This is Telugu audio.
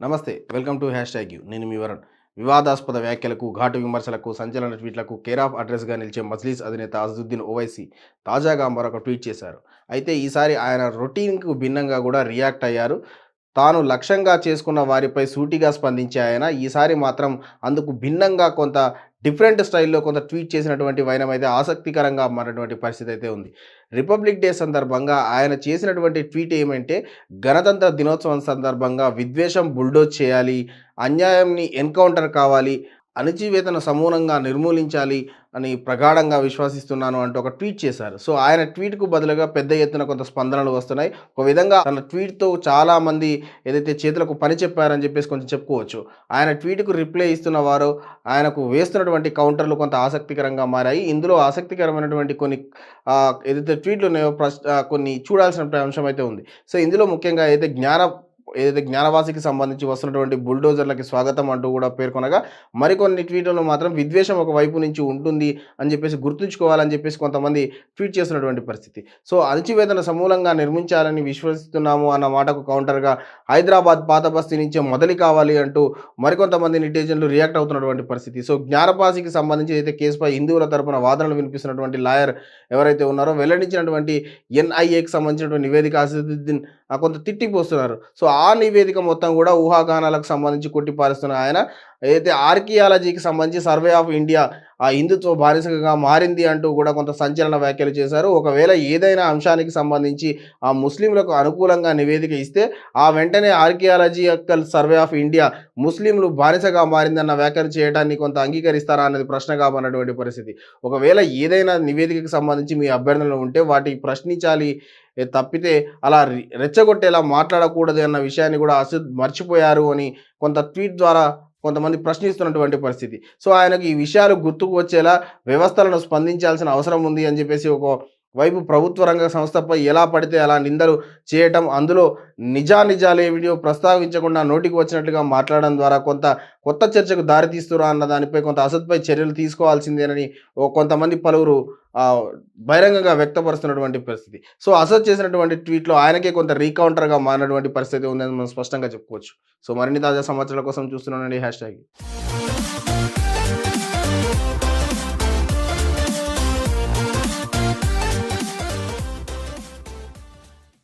నమస్తే welcome to hash tag you. నేను మీ వరుణ్. వివాదాస్పద వ్యాఖ్యలకు ఘాటు విమర్శలకు సంచలన ట్వీట్లకు కేర్ ఆఫ్ అడ్రస్గా నిలిచే మజ్లీస్ అధినేత అజదుద్దీన్ ఓవైసీ తాజాగా మరొక ట్వీట్ చేశారు. అయితే ఈసారి ఆయన రొటీన్కు భిన్నంగా కూడా రియాక్ట్ అయ్యారు. తాను లక్ష్యంగా చేసుకున్న వారిపై సూటిగా స్పందించే ఆయన. ఈసారి మాత్రం అందుకు భిన్నంగా కొంత డిఫరెంట్ స్టైల్లో కొంత ట్వీట్ చేసినటువంటి వైనం అయితే ఆసక్తికరంగా మారినటువంటి పరిస్థితి అయితే ఉంది. రిపబ్లిక్ డే సందర్భంగా ఆయన చేసినటువంటి ట్వీట్ ఏమంటే గణతంత్ర దినోత్సవం సందర్భంగా విద్వేషం బుల్డోజ్ చేయాలి అన్యాయంని ఎన్కౌంటర్ కావాలి అణచివేతను సమూలంగా నిర్మూలించాలి అని ప్రగాఢంగా విశ్వసిస్తున్నాను అంటూ ఒక ట్వీట్ చేశారు. సో ఆయన ట్వీట్కు బదులుగా పెద్ద ఎత్తున కొంత స్పందనలు వస్తున్నాయి. ఒక విధంగా తన ట్వీట్తో చాలామంది ఏదైతే చేతులకు పని చెప్పారని చెప్పేసి కొంచెం చెప్పుకోవచ్చు. ఆయన ట్వీట్కు రిప్లై ఇస్తున్న వారు ఆయనకు వేస్తున్నటువంటి కౌంటర్లు కొంత ఆసక్తికరంగా మారాయి. ఇందులో ఆసక్తికరమైనటువంటి కొన్ని ఏదైతే ట్వీట్లు ఉన్నాయో ప్రస్ కొన్ని చూడాల్సిన అంశం అయితే ఉంది. సో ఇందులో ముఖ్యంగా ఏదైతే జ్ఞాన ఏదైతే జ్ఞానవాసికి సంబంధించి వస్తున్నటువంటి బుల్డోజర్లకి స్వాగతం అంటూ కూడా పేర్కొనగా మరికొన్ని ట్వీట్లలో మాత్రం విద్వేషం ఒక వైపు నుంచి ఉంటుంది అని చెప్పేసి గుర్తుంచుకోవాలని చెప్పేసి కొంతమంది ట్వీట్ చేస్తున్నటువంటి పరిస్థితి. సో అణచివేదన సమూలంగా నిర్మించాలని విశ్వసిస్తున్నాము అన్న మాటకు కౌంటర్గా హైదరాబాద్ పాత బస్తీ నుంచే మొదలు కావాలి అంటూ మరికొంతమంది నిటిజన్లు రియాక్ట్ అవుతున్నటువంటి పరిస్థితి. సో జ్ఞానపాసికి సంబంధించి అయితే కేసుపై హిందువుల తరపున వాదనలు వినిపిస్తున్నటువంటి లాయర్ ఎవరైతే ఉన్నారో వెల్లడించినటువంటి ఎన్ఐఏకి సంబంధించినటువంటి నివేదిక అసదుద్దీన్ కొంత తిట్టిపోస్తున్నారు. సో ఆ ఆ నివేదిక మొత్తం కూడా ఊహాగానాలకు సంబంధించి కొట్టిపారుస్తున్న ఆయన. ఏదైతే ఆర్కియాలజీకి సంబంధించి సర్వే ఆఫ్ ఇండియా ఆ హిందుత్వ బానిసగా మారింది అంటూ కూడా కొంత సంచలన వ్యాఖ్యలు చేశారు. ఒకవేళ ఏదైనా అంశానికి సంబంధించి ఆ ముస్లింలకు అనుకూలంగా నివేదిక ఇస్తే ఆ వెంటనే ఆర్కియాలజికల్ సర్వే ఆఫ్ ఇండియా ముస్లింలు బానిసగా మారిందన్న వ్యాఖ్యలు చేయడాన్ని కొంత అంగీకరిస్తారా అన్నది ప్రశ్నగా మనటువంటి పరిస్థితి. ఒకవేళ ఏదైనా నివేదికకు సంబంధించి మీ అభ్యర్థనలు ఉంటే వాటికి ప్రశ్నించాలి తప్పితే అలా రెచ్చగొట్టేలా మాట్లాడకూడదు అన్న విషయాన్ని కూడా అసిద్ మర్చిపోయారు అని కొంత ట్వీట్ ద్వారా కొంతమంది ప్రశ్నిస్తున్నటువంటి పరిస్థితి. సో ఆయనకు ఈ విషయాలు గుర్తుకు వచ్చేలా వ్యవస్థలను స్పందించాల్సిన అవసరం ఉంది అని చెప్పేసి ఒక వైపు ప్రభుత్వ రంగ సంస్థపై ఎలా పడితే అలా నిందలు చేయటం అందులో నిజానిజాలేమిటో ప్రస్తావించకుండా నోటికి వచ్చినట్లుగా మాట్లాడడం ద్వారా కొంత కొత్త చర్చకు దారితీస్తురా అన్న దానిపై కొంత అసత్పై చర్యలు తీసుకోవాల్సిందేనని కొంతమంది పలువురు బహిరంగంగా వ్యక్తపరుస్తున్నటువంటి పరిస్థితి. సో అసత్ చేసినటువంటి ట్వీట్లో ఆయనకే కొంత రీకౌంటర్గా మారినటువంటి పరిస్థితి ఉందని మనం స్పష్టంగా చెప్పుకోవచ్చు. సో మరిన్ని తాజా సమాచారాల కోసం చూస్తున్నానండి హ్యాష్ ట్యాగ్.